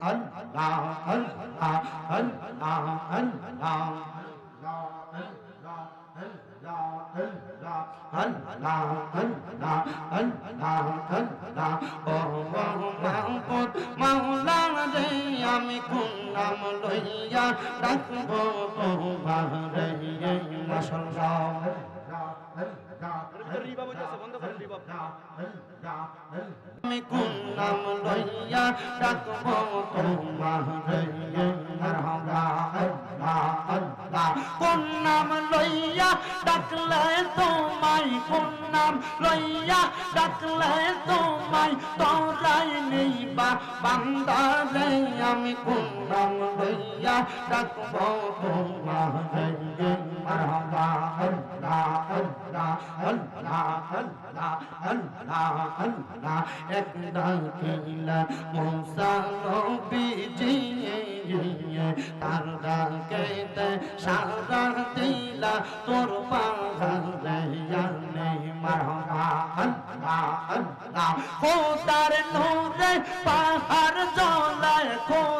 আল্লাহ আল্লাহ আল্লাহ আল্লাহ আমি কোন নাম লইয়া রাখবো তোমার মশলা আমি কোন নাম লইয়া ডাকবো তোমারে তোরাই নেইবা বান্দারে আমি কোন নাম লইয়া ডাকবো তোমারে মারহাবা আল্লাহ আল্লাহ আল্লাহ আল্লাহ আল্লাহ সারা দিলা তোর পাহাড় জলায় কোন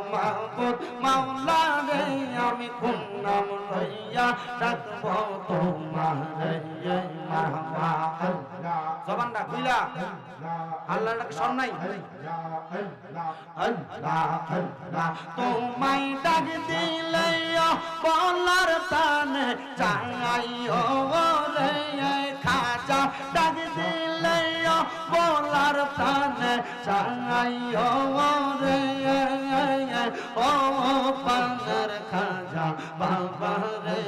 মাহবুব মাওলা রে, আমি কোন নাম লইয়া ডাকবো তোমার রে মারহাবা আল্লাহ। জবানটা খুইলা আল্লাহর ডাকে শোন নাই? তোমায় ডাক দিলে বলার তানে চাঙাইও রে খাজা। ডাক দিলে বলার তানে ও পানার খাজা, বাবা রে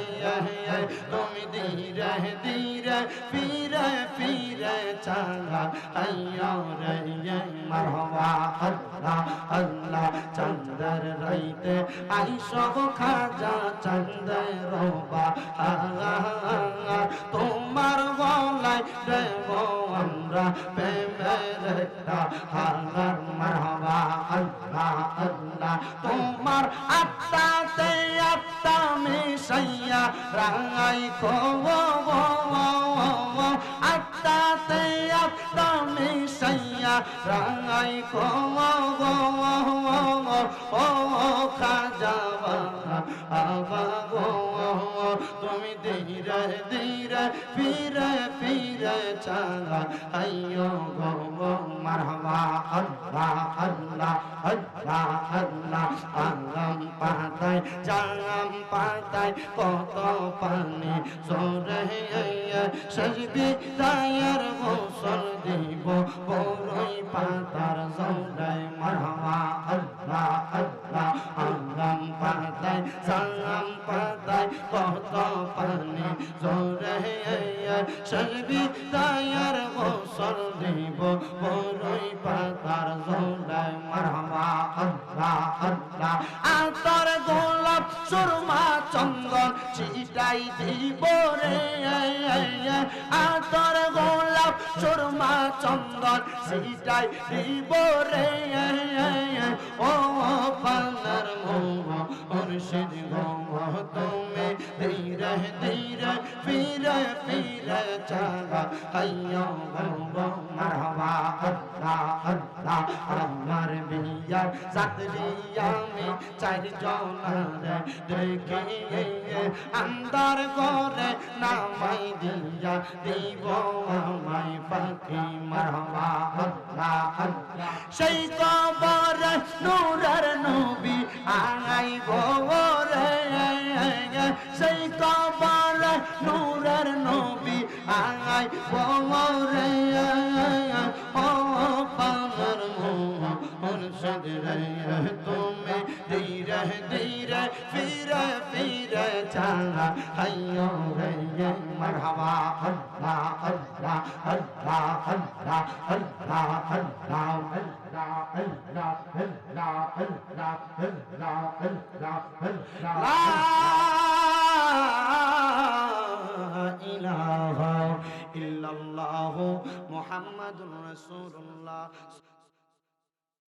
তুমি ধীরে ধীরে, ফিরে ফিরে চালা। আইয়ো রে মারহাবা, আল্লাহ আল্লাহ চন্দ্র রাইতে আইসো খাজা চন্দ্র রোবা। তোমার রাঙাই কো আত্মাতে আত্মা মিশাইয়া রাঙাই কো চালা, আইয়ো গো মারহাবা, আল্লাহ আল্লাহ আল্লাহ আল্লাহ, আলম পাতায় জাম পাতায়, কত পানি সরে সজবি দায়ের গোসল দিব, বড়ই পাতার জৌড়ায় মারহাবা। গোসল দিব। বড়ই পাতার জৌড়ায় মারহাবা আল্লাহ আল্লাহ। আতর গোলাপ সুরমা, চন্দন চিটাই দিব রে। আতর গোলাপ সুরমা, চন্দন চিটাই দিব রে। ও পানার আল্লাহ আল্লাহ আমার বিয়ার সাতরি আমি চার জনারে দেখে আন্দার করে নামাই দিয়া দিব আমায় পাখি মারহাবা আল্লাহ সেই কবর নূরের নবী আই গো রে সেই কবর নূরের নবী مرشد رہے تمہیں دیرہ دیرہ فیرہ فیرہ چاہا حیوں رہے مرحبا اللہ اللہ اللہ اللہ اللہ اللہ لا إله إلا الله محمد رسول الله